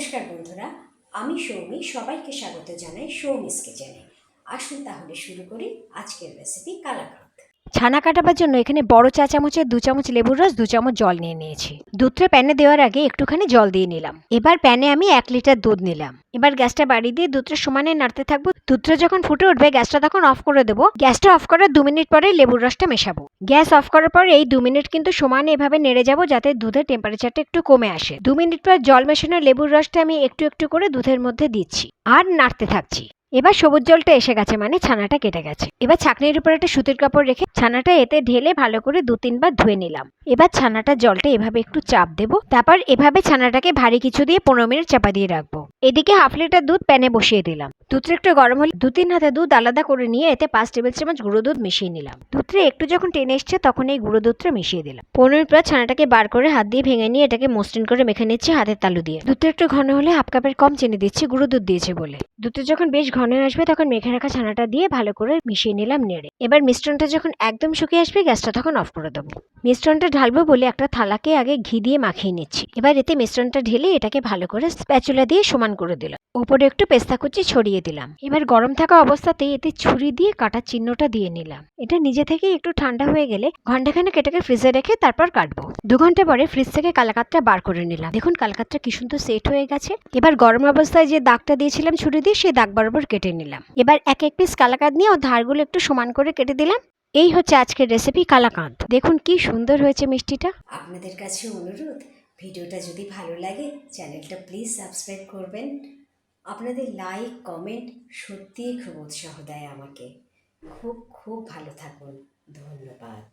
নমস্কার বন্ধুরা, আমি সৌমি, সবাইকে স্বাগত জানাই সৌমিস জানাই। আসুন তাহলে শুরু করি আজকের রেসিপি কালাকাঁদ। ছানা কাটাবার জন্য এখানে বড় চা চামচের দু চামচ লেবুর রস, দু চামচ জল নিয়ে নিয়েছি। দুধটা প্যানে দেওয়ার আগে একটুখানি জল দিয়ে নিলাম। এবার প্যানে আমি এক লিটার দুধ নিলাম। এবার গ্যাসটা বাড়িয়ে দিয়ে দুধটা সমানে নাড়তে থাকব। দুধটা যখন ফুটে উঠবে, গ্যাসটা তখন অফ করে দেবো। গ্যাসটা অফ করার দু মিনিট পরে লেবুর রসটা মেশাবো। গ্যাস অফ করার পর এই দু মিনিট কিন্তু সমানে এভাবে নেড়ে যাব যাতে দুধের টেম্পারেচারটা একটু কমে আসে। দু মিনিট পর জল মেশানো লেবুর রসটা আমি একটু একটু করে দুধের মধ্যে দিচ্ছি। আর নাড়তে থাকছি। এবার সবুজ জলটা এসে গেছে মানে ছানাটা কেটে গেছে। এবার ছাকনির উপর একটা সুতির কাপড় রেখে ছানাটা এতে ঢেলে ভালো করে দু তিনবার ধুয়ে নিলাম। এবার ছানাটা জলটা এভাবে একটু চাপ দেবো। তারপর এভাবে ছানাটাকে ভারী কিছু দিয়ে পনেরো মিনিট চাপা দিয়ে রাখব। এদিকে হাফ লিটার দুধ প্যানে বসিয়ে দিলাম। দুধটা একটু গরম হলে দু তিন হাতে দুধ আলাদা করে নিয়ে এতে পাঁচ টেবিল চামচ গুঁড়ো দুধ মিশিয়ে নিলাম। দুধটা একটু যখন টেনে এসছে তখন এই গুঁড়ো দুধটা মিশিয়ে দিলাম। পনেরো মিনিট পর ছানাটাকে বার করে হাত দিয়ে ভেঙে নিয়ে এটাকে মসৃণ করে মেখে নিচ্ছি হাতের তালু দিয়ে। দুধটা একটু ঘন হলে হাফ কাপের কম চিনি দিচ্ছি, গুঁড়ো দুধ দিয়েছে বলে। দুধটা যখন বেশ ঘন আসবে তখন মেখে রাখা ছানাটা দিয়ে ভালো করে মিশিয়ে নিলাম নেড়ে। এবার মিশ্রণটা যখন একদম শুকিয়ে আসবে, গ্যাসটা তখন অফ করে দেবো। মিশ্রণটা ঢালবো বলে একটা থালাকে আগে ঘি দিয়ে মাখিয়ে নিচ্ছি। এবার এতে মিশ্রণটা ঢেলে এটাকে ভালো করে স্প্যাচুলা দিয়ে সমান করে দিলাম। ওপরে একটু পেস্তা কুচি ছড়িয়ে দিলাম। এবার গরম থাকা অবস্থাতেই এতে ছুরি দিয়ে কাটার চিহ্নটা দিয়ে নিলাম। এটা নিজে থেকেই একটু ঠান্ডা হয়ে গেলে ঘন্টাখানেক এটাকে ফ্রিজে রেখে তারপর কাটবো। দু ঘণ্টা পরে ফ্রিজ থেকে কালাকাতটা বার করে নিলাম। দেখুন, কালাকাতটা কি সুন্দর সেট হয়ে গেছে। এবার গরম অবস্থায় যে দাগটা দিয়েছিলাম ছুরি দিয়ে, সেই দাগ বরাবর কেটে নিলাম। এবার এক এক পিস কালাকাঁদ নিয়ে ও ধারগুলো একটু সমান করে কেটে দিলাম। এই হচ্ছে আজকের রেসিপি কালাকাঁদ। দেখুন কি সুন্দর হয়েছে মিষ্টিটা। আপনাদের কাছে অনুরোধ, ভিডিওটা যদি ভালো লাগে, চ্যানেলটা প্লিজ সাবস্ক্রাইব করবেন। আপনাদের লাইক কমেন্ট সত্যিই খুব উৎসাহ দেয় আমাকে। খুব খুব ভালো থাকুন। ধন্যবাদ।